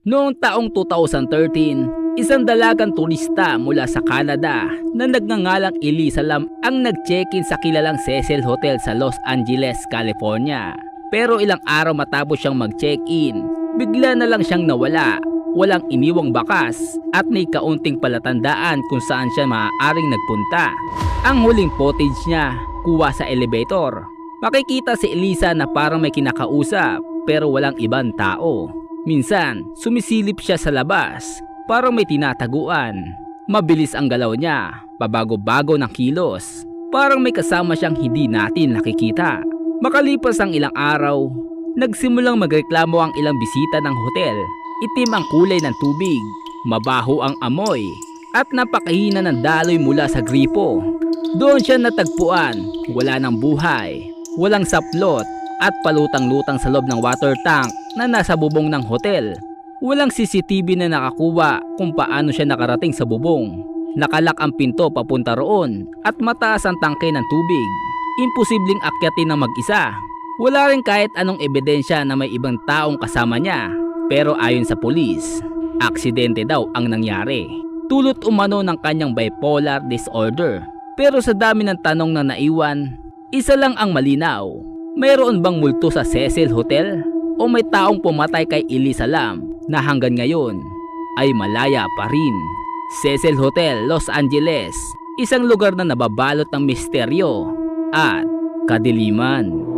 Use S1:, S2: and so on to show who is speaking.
S1: Noong taong 2013, isang dalagang turista mula sa Canada na nagngangalang Elisa Lam ang nag-check-in sa kilalang Cecil Hotel sa Los Angeles, California. Pero ilang araw matapos siyang mag-check-in, bigla na lang siyang nawala. Walang iniwang bakas at may kaunting palatandaan kung saan siya maaaring nagpunta. Ang huling footage niya, kuha sa elevator. Makikita si Elisa na parang may kinakausap pero walang ibang tao. Minsan, sumisilip siya sa labas, parang may tinataguan. Mabilis ang galaw niya, pabago-bago ng kilos. Parang may kasama siyang hindi natin nakikita. Makalipas ang ilang araw, nagsimulang magreklamo ang ilang bisita ng hotel. Itim ang kulay ng tubig, mabaho ang amoy, at napakahina ng daloy mula sa gripo. Doon siya natagpuan, wala ng buhay, walang saplot, at palutang-lutang sa loob ng water tank na nasa bubong ng hotel. Walang CCTV na nakakuha kung paano siya nakarating sa bubong. Nakalak ang pinto papunta roon at mataas ang tangke ng tubig. Imposibleng akyatin ng mag-isa. Wala rin kahit anong ebidensya na may ibang taong kasama niya. Pero ayon sa pulis, aksidente daw ang nangyari. Tulot umano ng kanyang bipolar disorder. Pero sa dami ng tanong na naiwan, isa lang ang malinaw. Mayroon bang multo sa Cecil Hotel? O may taong pumatay kay Elisa Lam na hanggang ngayon ay malaya pa rin? Cecil Hotel, Los Angeles, isang lugar na nababalot ng misteryo at kadiliman.